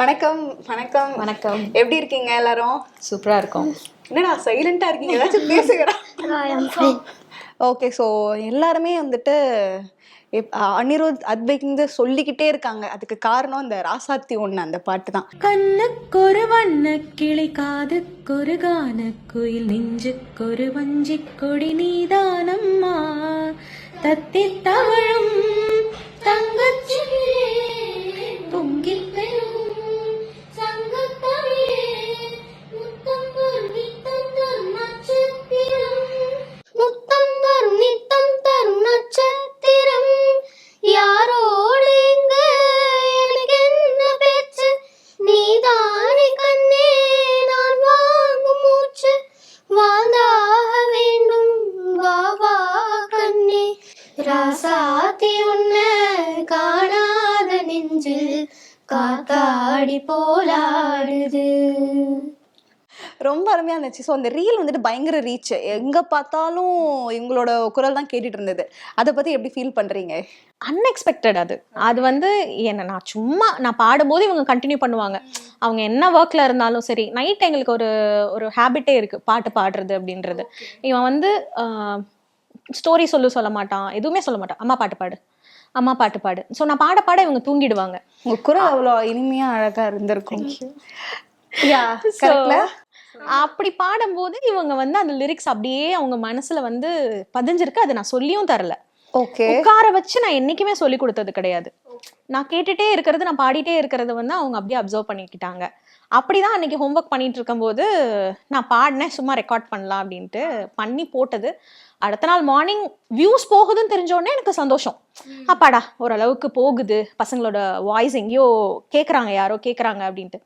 வணக்கம் வணக்கம். வணக்கம். எப்படி இருக்கீங்க எல்லாரும்? சூப்பரா இருக்கும். என்னடா சைலண்டா இருக்கீங்க? ஏதாச்சும் பேசுகிறா ஓகே ஸோ எல்லாருமே வந்துட்டு எப்- அனிருத் அத்வைக்ந்து சொல்லிக்கிட்டே இருக்காங்க. அதுக்கு காரணம் இந்த ராசாத்தி ஒண்ணு அந்த பாட்டு தான். கண்ணுக்கொரு வண்ண கிளி காதுக்கொரு கான குயில் நெஞ்சுக்கொரு வஞ்சிக் கொடி நீதானம்மா. தத்தி தவழும் தங்கச்சிலே அருமையா இருந்துச்சு. ஸோ அந்த ரீல் வந்துட்டு பயங்கர ரீச் எங்க பார்த்தாலும் இவங்களோட குரல் தான் கேட்டுட்டு இருந்தது. அதை பத்தி எப்படி ஃபீல் பண்றீங்க? அன்எக்ஸ்பெக்டட் அது. அது வந்து என்ன நான் சும்மா நான் பாடும்போது இவங்க கண்டினியூ பண்ணுவாங்க. அவங்க என்ன ஒர்க்ல இருந்தாலும் சரி நைட் எங்களுக்கு ஒரு ஒரு ஹேபிட்டே இருக்கு. பாட்டு பாடுறது அப்படின்றது. இவன் வந்து ஸ்டோரி சொல்லு சொல்ல மாட்டான். எதுவுமே சொல்ல மாட்டான். அம்மா பாட்டு பாடு. அம்மா பாட்டு பாடு. ஸோ நான் பாட பாட இவங்க தூங்கிடுவாங்க. உங்க குரல் அவ்வளோ இனிமையா அழகா இருந்திருக்கும். யா அப்படி பாடும்போது இவங்க வந்து அந்த லிரிக்ஸ் அப்படியே அவங்க மனசுல வந்து பதிஞ்சிருக்கு. அதை நான் சொல்லியும் தரல. ஓகே. உட்கார வச்சு நான் என்னைக்குமே சொல்லி கொடுத்தது கிடையாது. நான் கேட்டுட்டே இருக்கிறது நான் பாடிட்டே இருக்கிறது வந்து அவங்க அப்படியே அப்சர்வ் பண்ணிக்கிட்டாங்க. அப்படிதான் அன்னைக்கு ஹோம்ஒர்க் பண்ணிட்டு இருக்கும்போது நான் பாடினேன் சும்மா ரெக்கார்ட் பண்ணலாம் அப்படின்ட்டு பண்ணி போட்டது. அடுத்த நாள் மார்னிங் வியூஸ் போகுதுன்னு தெரிஞ்ச உடனே எனக்கு சந்தோஷம். அப்பாடா ஓரளவுக்கு போகுது. பசங்களோட வாய்ஸ் எங்கேயோ கேட்குறாங்க யாரோ கேட்குறாங்க அப்படின்ட்டு.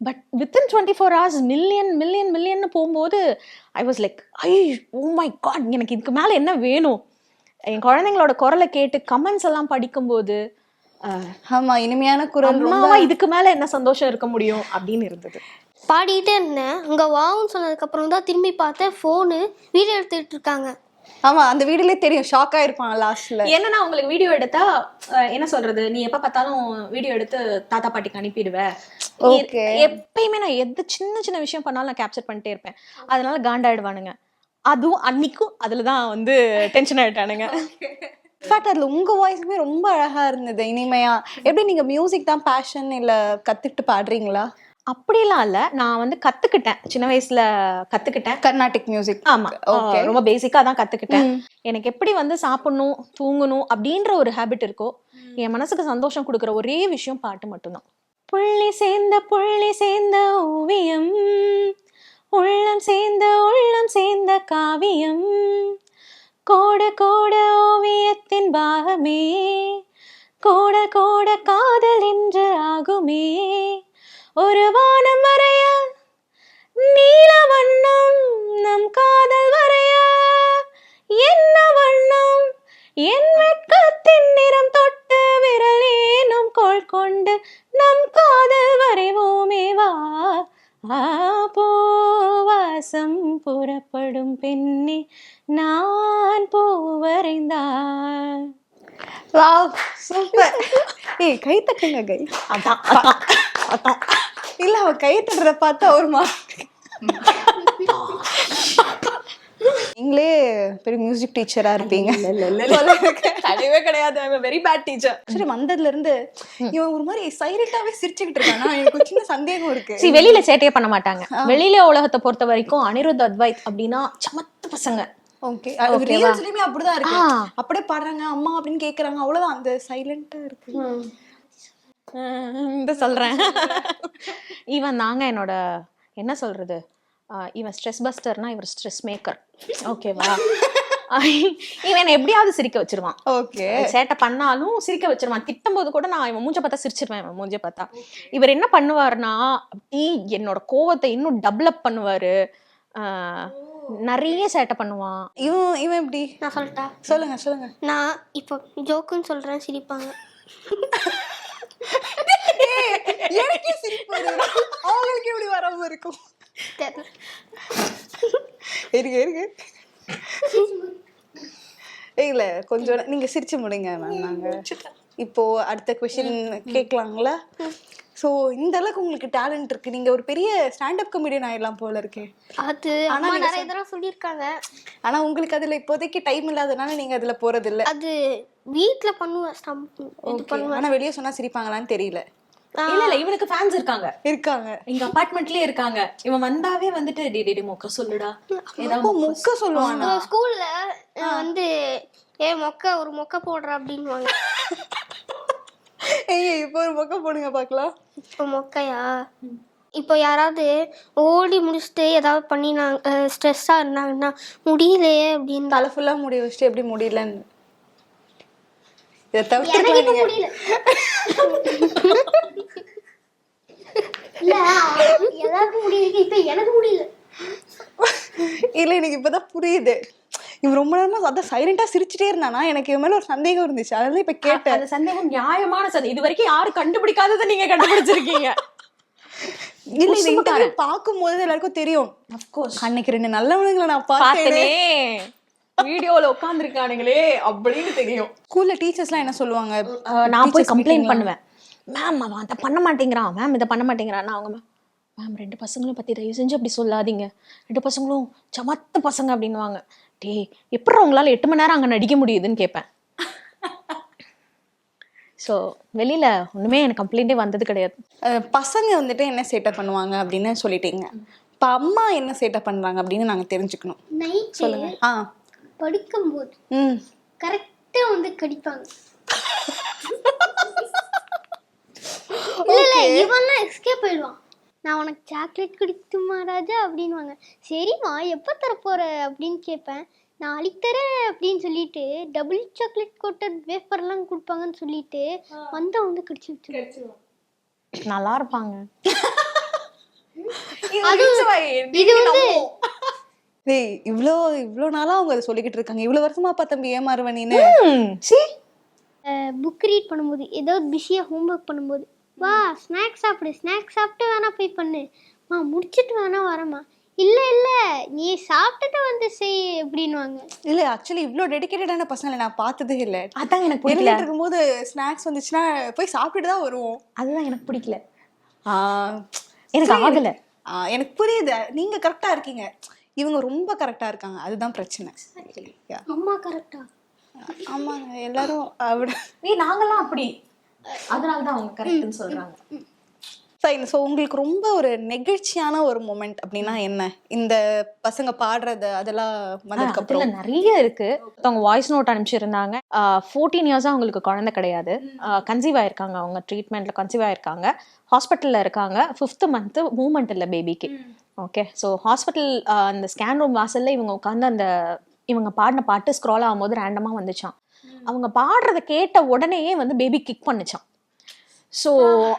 But within twenty four hours million million million போகும்போது I was like I oh my God எனக்கு இதுக்கு மேலே என்ன வேணும்? என் குழந்தைங்களோட குரலை கேட்டு கமெண்ட்ஸ் எல்லாம் படிக்கும்போது அஹ், ஆமா இனிமையான குரல் இதுக்கு மேல என்ன சந்தோஷம் இருக்க முடியும்? அப்படின்னு இருந்தது. பாடிட்டே இருந்தேன். அங்கே வாவும் சொன்னதுக்கப்புறம் தான் திரும்பி பார்த்தேன். ஃபோனு வீடியோ எடுத்துக்கிட்டு இருக்காங்க. ஆமா அந்த வீடியோலே தெரியும். ஷாக் ஆயிருப்பான் லாஸ்ட்ல என்னன்னா உங்களுக்கு வீடியோ எடுத்தா என்ன சொல்றது? நீ எப்ப பார்த்தாலும் வீடியோ எடுத்து தாத்தா பாட்டிக்கு அனுப்பிடுவ. எப்பயுமே நான் எது சின்ன சின்ன விஷயம் பண்ணாலும் நான் கேப்சர் பண்ணிட்டே இருப்பேன். அதனால காண்டாயிடுவானுங்க. அதுவும் அன்னைக்கும் அதுல தான் வந்து டென்ஷன் ஆயிட்டானுங்க. இன்ஃபேக்ட் அதுல உங்க வாய்ஸுமே ரொம்ப அழகா இருந்தது இனிமையா. எப்படி நீங்க மியூசிக் தான் பேஷன் இல்ல கத்துக்கிட்டு பாடுறீங்களா? அப்படிலாம் இல்ல. நான் வந்து கத்துக்கிட்டேன். சின்ன வயசுல கத்துக்கிட்டேன். கர்நாடிக் மியூசிக் ஆமா. ரொம்ப பேசிக்கா தான் கத்துக்கிட்டேன். எனக்கு எப்படி வந்து சாப்பிடணும் தூங்கணும் அப்படின்ற ஒரு ஹேபிட் இருக்கோ என் மனசுக்கு சந்தோஷம் கொடுக்குற ஒரே விஷயம் பாட்டு மட்டும்தான். புள்ளி சேர்ந்த புள்ளி சேர்ந்த ஓவியம் உள்ளம் சேர்ந்த உள்ளம் சேர்ந்த காவியம் கோட கோட ஓவியத்தின் பாகமே கோட கோட காதல் என்று ஆகுமே ஒரு வானம் வரைய நீல வண்ணம் நம் காதல் வரைய. என்ன வண்ணம்? என் வெட்கத்தின் நிறம் தொட்டு விரலேனும் கோள் கொண்டு நம் காதல் வரைவோமே வா. பூவாசம் புறப்படும் பெண்ணே நான் பூ வரைந்தாள் வாவ் சூப்பர் ஏய் கை தட்டுங்க கை. அதான் அதான் அதான். இல்ல அவ கை தட்டுறத பார்த்தா ஒரு மாதிரி நீங்களே பெரிய மியூசிக் டீச்சரா இருப்பீங்க. கிடையவே கிடையாது. வெரி பேட் டீச்சர் சரி வந்ததுல இருந்து இவன் ஒரு மாதிரி சைலண்டாவே சிரிச்சுக்கிட்டு இருக்கான். எனக்கு ஒரு சின்ன சந்தேகம் இருக்கு. சரி வெளியில சேட்டையே பண்ண மாட்டாங்க. வெளியில உலகத்தை பொறுத்த வரைக்கும் அனிருத் அத்வைத் அப்படின்னா சமத்து பசங்க. ஓகே. Okay-வா? ரியல்ஸ்லயுமே அப்படிதான் இருக்கு. அப்படியே பாடுறாங்க அம்மா அப்படின்னு கேக்குறாங்க. அவ்வளவுதான். அந்த சைலண்டா இருக்கு. இந்த சொல்றேன். இவன் தாங்க என்னோட என்ன சொல்றது? ஆஹ் இவன் ஸ்ட்ரெஸ் பஸ்டர்னா இவர் ஸ்ட்ரெஸ் மேக்கர் ஓகேவா இவன் என்னை எப்படியாவது சிரிக்க வச்சிருவான். ஓகே சேட்டை பண்ணாலும் சிரிக்க வச்சிருவான். திட்டும் போது கூட நான் இவன் மூஞ்ச பார்த்தா சிரிச்சிருவேன் இவன் மூஞ்ச பார்த்தா. இவர் என்ன பண்ணுவாருன்னா அப்படி என்னோட கோவத்தை இன்னும் டெவலப் பண்ணுவாரு. ஆஹ் நிறைய சேட்டை பண்ணுவான். இவன் இவன் எப்படி? நான் சொல்லிட்டா சொல்லுங்க சொல்லுங்க. நான் இப்போ ஜோக்குன்னு சொல்கிறேன் சிரிப்பாங்க. எனக்கே சிரிப்பு. அவங்களுக்கு எப்படி வராம இருக்கும். இருங்க இருங்க இல்ல கொஞ்சம் நீங்க சிரிச்சு முடிங்க மேம் நாங்க இப்போ அடுத்த கொஸ்டின் கேட்கலாங்களா ஸோ இந்த அளவுக்கு உங்களுக்கு டேலண்ட் இருக்கு. நீங்க ஒரு பெரிய ஸ்டாண்டப் கமெடியன் ஆயிடலாம் போல இருக்கே. அது ஆனா நிறைய தடவை சொல்லியிருக்காங்க. ஆனா உங்களுக்கு அதுல இப்போதைக்கு டைம் இல்லாதனால நீங்க அதுல போறது இல்ல அது வீட்ல பண்ணுவேன் ஆனா வெளியே சொன்னா சிரிப்பாங்களான்னு தெரியல. இல்ல இல்ல இவனுக்கு ஃபேன்ஸ் இருக்காங்க. இருக்காங்க. எங்க அபார்ட்மெண்ட்லயே இருக்காங்க. இவன் வந்தாவே வந்துட்டு டி டி மொக்க சொல்லுடா. அப்போ முக்க சொல்லுவானா? ஸ்கூல்ல வந்து ஏ மொக்க ஒரு மொக்க போடுற அப்படின்வாங்க ஏய் இப்போ ஒரு பக்கம் போடுங்க பார்க்கலாம். இப்போ மொக்கையா? இப்போ யாராவது ஓடி முடிச்சுட்டு ஏதாவது பண்ணி நாங்க ஸ்ட்ரெஸ்ஸாக இருந்தாங்கன்னா முடியலையே அப்படின்னு தலை ஃபுல்லா முடி வச்சுட்டு எப்படி முடியலன்னு? இதை தவிர்த்து எனக்கு இப்போ முடியல. இல்ல எல்லாருக்கும் முடியல இப்போ எனக்கு முடியல. இல்ல எனக்கு இப்பதான் புரியுது. இவன் ரொம்ப நேரமா அதான் சைலண்டா சிரிச்சுட்டே இருந்தானா? எனக்கு இவன் மேல ஒரு சந்தேகம் இருந்துச்சு. அதனால இப்ப கேட்டேன். அந்த சந்தேகம் நியாயமான சந்தேகம் இது வரைக்கும் யாரும் கண்டுபிடிக்காததை நீங்க கண்டுபிடிச்சிருக்கீங்க. இல்ல இந்த சும்மா இன்டர்வியூ பார்க்கும்போது எல்லாருக்கும் தெரியும். அன்னைக்கு ரெண்டு நல்லவனுங்களை நான் பார்த்தேனே. வீடியோல உட்காந்துருக்கானுங்களே அப்படின்னு தெரியும். ஸ்கூல்ல டீச்சர்ஸ்லாம் என்ன சொல்லுவாங்க? நான் போய் கம்ப்ளைண்ட். பண்ணுவேன். மேம் அவன் அதை பண்ண மாட்டேங்கிறான். மேம் இதை பண்ண மாட்டேங்கிறான். நான் அவங்க மேம் ரெண்டு பசங்களும் பத்தி தயவு செஞ்சு அப்படி சொல்லாதீங்க. ரெண்டு பசங்களும் சமத்த பசங்க அப்படின்னுவாங்க. டேய் எப்படி உங்களால எட்டு மணி நேரம் அங்க நடிக்க முடியுதுன்னு கேட்பேன் ஸோ வெளியில ஒண்ணுமே எனக்கு கம்ப்ளைண்டே வந்தது கிடையாது. பசங்க வந்துட்டு என்ன சேட்டை பண்ணுவாங்க அப்படின்னு சொல்லிட்டீங்க. இப்ப அம்மா என்ன சேட்டை பண்றாங்க அப்படின்னு நாங்க தெரிஞ்சுக்கணும். சொல்லுங்க. ஆ. படிக்கும்போது ம். கரெக்டாக வந்து கடிப்பாங்க. இல்ல இவன்லாம் எஸ்கேப் ஆயிடுவான். நான் உனக்கு சாக்லேட் குடிக்குமா ராஜா அப்படின்வாங்க சரிம்மா எப்போ தரப்போற அப்படின்னு கேட்பேன். நாளைக்கு தரேன் அப்படின்னு சொல்லிட்டு டபுள் சாக்லேட் கோட்டட் வேஃபர்லாம் கொடுப்பாங்கன்னு சொல்லிட்டு வந்தா வந்து கடிச்சு வச்சிருவான். நல்லா இருப்பாங்க. இது வந்து டேய் இவ்ளோ இவ்ளோ நாளா அவங்க அதை சொல்லிக்கிட்டு இருக்காங்க. இவ்வளவு வருஷமா அப்பா தம்பி ஏமாறுவ நீனு? சி. புக் ரீட் பண்ணும்போது ஏதோ பிஸியாக ஹோம்ஒர்க் பண்ணும்போது வா ஸ்நாக்ஸ் சாப்பிடு ஸ்நாக்ஸ் சாப்பிட்டு வேணா போய் பண்ணு. மா முடிச்சிட்டு வேணா வரேம்மா. இல்லை இல்லை நீ சாப்பிட்டுட்டு வந்து செய் அப்படின்வாங்க இல்ல ஆக்சுவலி இவ்ளோ டெடிகேட்டடான பசங்களை நான் பார்த்ததே இல்ல. அதான் எனக்கு பிடிக்கல. இருக்கும்போது ஸ்நாக்ஸ் வந்துச்சுன்னா போய் சாப்பிட்டுட்டு தான் வருவோம். அதுதான் எனக்கு பிடிக்கல. ஆ, எனக்கு ஆகல. எனக்கு புரியுது. நீங்க கரெக்டா இருக்கீங்க. இவங்க ரொம்ப கரெக்டா இருக்காங்க. அதுதான் பிரச்சனை. அம்மா கரெக்டா ஆமாங்க. எல்லாரும் அப்படி. ஏய் நாங்கெல்லாம் அப்படி. அதனால தான் அவங்க கரெக்ட்னு சொல்றாங்க. சரி ஸோ உங்களுக்கு ரொம்ப ஒரு நெகிழ்ச்சியான ஒரு மூமெண்ட் அப்படின்னா என்ன? இந்த பசங்க பாடுறது அதெல்லாம் வந்ததுக்கு அதுல அப்புறம். நிறைய இருக்கு. அவங்க வாய்ஸ் நோட் அனுப்பிச்சிருந்தாங்க. ஃபோர்டீன் இயர்ஸா அவங்களுக்கு குழந்தை கிடையாது. கன்சீவ் ஆயிருக்காங்க அவங்க ட்ரீட்மெண்ட்ல கன்சீவ் ஆயிருக்காங்க. ஹாஸ்பிட்டல்ல இருக்காங்க. ஃபிஃப்த் மந்த் மூமெண்ட் இல்லை பேபிக்கு ஓகே ஸோ ஹாஸ்பிட்டல் அந்த ஸ்கேன் ரூம் வாசல்ல இவங்க உட்காந்து அந்த இவங்க பாடின பாட்டு ஸ்க்ரால் ஆகும்போது ரேண்டமா வந்துச்சான் அவங்க பாடுறத கேட்ட உடனேயே வந்து பேபி கிக் பண்ணுச்சான் ஸோ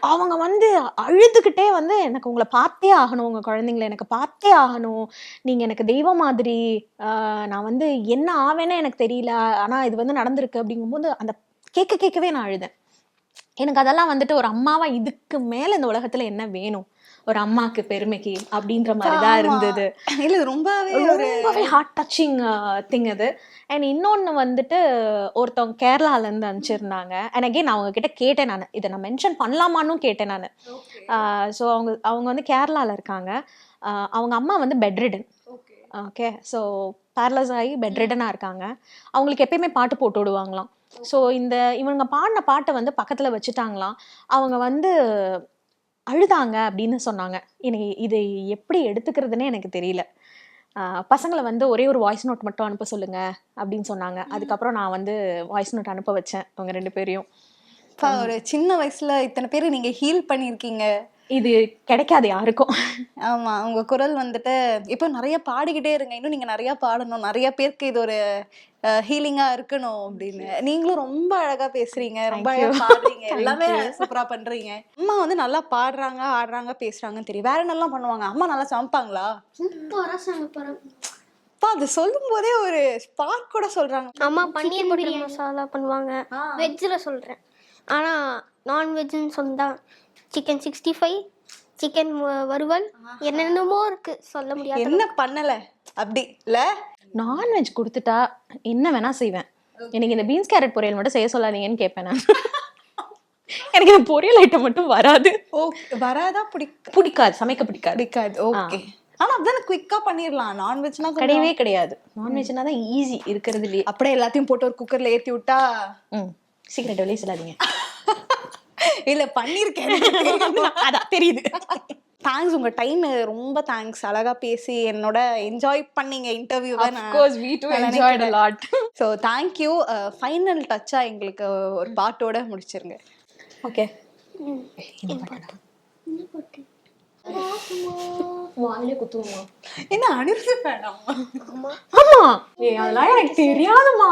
அவங்க வந்து அழுதுகிட்டே வந்து எனக்கு உங்களை பார்த்தே ஆகணும் உங்கள் குழந்தைங்கள எனக்கு பார்த்தே ஆகணும். நீங்கள் எனக்கு தெய்வம் மாதிரி நான் வந்து என்ன ஆவேன்னு எனக்கு தெரியல. ஆனால் இது வந்து நடந்திருக்கு. அப்படிங்கும்போது அந்த கேட்க கேட்கவே நான் அழுதேன். எனக்கு அதெல்லாம் வந்துட்டு ஒரு அம்மாவா இதுக்கு மேல இந்த உலகத்துல என்ன வேணும்? ஒரு அம்மாக்கு பெருமைக்கு அப்படின்ற மாதிரி தான் இருந்தது. இல்ல ரொம்பவே ரொம்பவே ஹார்ட் டச்சிங் திங் அது. அண்ட் இன்னொன்று வந்துட்டு ஒருத்தவங்க கேரளால இருந்து அனுப்பிச்சிருந்தாங்க. அண்ட் அகெயின் அவங்க கிட்ட கேட்டேன் நான். இதை நான் மென்ஷன் பண்ணலாமான்னு கேட்டேன் நான். ஸோ அவங்க அவங்க வந்து கேரளால இருக்காங்க. அவங்க அம்மா வந்து பெட்ரிடன் ஓகே ஸோ பேரலைஸ் ஆகி பெட்ரிடனாக இருக்காங்க. அவங்களுக்கு எப்பயுமே பாட்டு போட்டு விடுவாங்களாம். ஸோ இந்த இவங்க பாடின பாட்டை வந்து பக்கத்தில் வச்சுட்டாங்களாம். அவங்க வந்து அழுதாங்க அப்படின்னு சொன்னாங்க. எனக்கு இது எப்படி எடுத்துக்கிறதுனே எனக்கு தெரியல. பசங்களை வந்து ஒரே ஒரு வாய்ஸ் நோட் மட்டும் அனுப்ப சொல்லுங்க அப்படின்னு சொன்னாங்க. அதுக்கப்புறம் நான் வந்து வாய்ஸ் நோட் அனுப்ப வச்சேன் அவங்க ரெண்டு பேரையும். ஒரு சின்ன வயசுல இத்தனை பேர் நீங்க ஹீல் பண்ணியிருக்கீங்க. இது கிடைக்காது யாருக்கும். ஆமா உங்க குரல் வந்துட்டு இப்போ நிறைய பாடிக்கிட்டே இருங்க. இன்னும் நீங்க நிறைய பாடணும். நிறைய பேருக்கு இது ஒரு ஹீலிங்கா இருக்கணும் அப்படின்னு. நீங்களும் ரொம்ப அழகா பேசுறீங்க. ரொம்ப. அழகா பாடுறீங்க. எல்லாமே. சூப்பரா பண்றீங்க. அம்மா வந்து நல்லா பாடுறாங்க ஆடுறாங்க பேசுறாங்கன்னு தெரியும். வேற என்னெல்லாம் பண்ணுவாங்க? அம்மா நல்லா சமைப்பாங்களா? சமைப்பாங்க. அப்பா அது சொல்லும் போதே ஒரு ஸ்பார்க் கூட சொல்றாங்க. அம்மா பன்னீர் மசாலா பண்ணுவாங்க. வெஜ்ஜில் சொல்கிறேன் ஆனால் நான்வெஜ்ஜுன்னு சொன்னால் சிக்கன் சிக்ஸ்டி ஃபைவ் சிக்கன் வறுவல் என்னென்னமோ இருக்குது சொல்ல முடியாது என்ன பண்ணல? அப்படி இல்ல? நான்வெஜ் கொடுத்துட்டா என்ன வேணா செய்வேன். எனக்கு இந்த பீன்ஸ் கேரட் பொரியல் மட்டும் செய்ய சொல்லாதீங்கன்னு கேட்பேன் நான். எனக்கு இந்த பொரியல் ஐட்டம் மட்டும் வராது. ஓகே வராதா? பிடிக்க பிடிக்காது சமைக்க பிடிக்காது. பிடிக்காது. ஓகே ஆனா அதானே குயிக்கா பண்ணிடலாம் நான்வெஜ்னா கிடையவே கிடையாது. நான்வெஜ்னா தான் ஈஸி இருக்கிறதுலயே அப்படியே எல்லாத்தையும் போட்டு ஒரு குக்கர்ல ஏத்தி விட்டா சீக்கிரம் வெளியே சொல்லாதீங்க இல்ல பண்ணிருக்கேன். அதான் தெரியுது. தேங்க்ஸ் உங்க டைம் ரொம்ப தேங்க்ஸ் அழகா பேசி என்னோட என்ஜாய் பண்ணீங்க இன்டர்வியூவை course we do enjoyed a lot. So thank you final டச்சா எங்களுக்கு ஒரு பாட்டோட முடிச்சிருங்க. ஓகே வாயிலே குத்துவோமா? என்ன அனிருத் வேணாம் ஆமா. ஏய் அதெல்லாம் எனக்கு தெரியாதுமா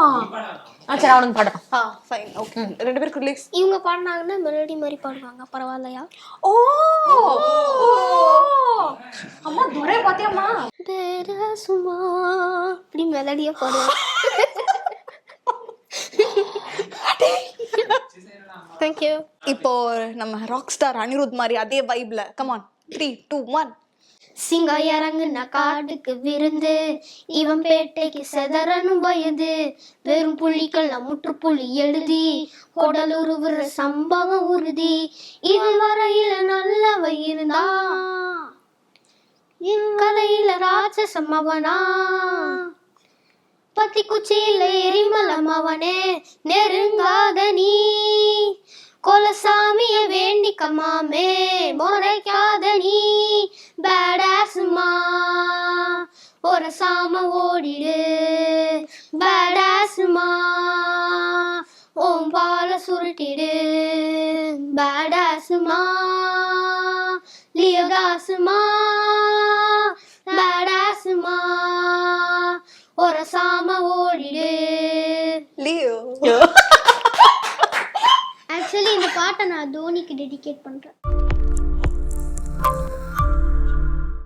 ஆ சரி அவனுக்கு படம் ஆ ஃபைன் ஓகே ரெண்டு பேருக்கு ரிலீஸ் இவங்க பாடினாங்கன்னா மெலடி மாதிரி பாடுவாங்க பரவாயில்லையா? ஓ! அம்மா துரை பாத்தியாம்மா. வேற சும்மா அப்படி மெலடியா பாடுவாங்க. தேங்க்யூ இப்போ நம்ம ராக் ஸ்டார் அனிருத் மாதிரி அதே வைப்ல come on three two one சிங்கம் இறங்குன காட்டுக்கு விருந்து. இவன் பேட்டைக்கு செதறனும் வயது. வெறும் புள்ளிக்கெல்லாம் முற்றுப்புள்ளி எழுதி. குடல் உருவுற சம்பவம் உறுதி. இவன் வரையில நல்லவ இருந்தா. கதையில ராட்சசம் அவனா? பத்தி குச்சியில எரிமலம் அவனே. நெருங்காத நீ. கொலசாமிய வேண்டிக்க மாமே முறைக்காத நீ பேடாசுமா ஒரு சாம ஓடிடு பேடாசுமா ஓம் பால சுருட்டிடு பேடாசுமா லியோகாசுமா பேடாசுமா ஒரு சாம ஓடிடு. லியோ. இந்த பாட்டை நான் தோனிக்கு டெடிகேட் பண்றேன்.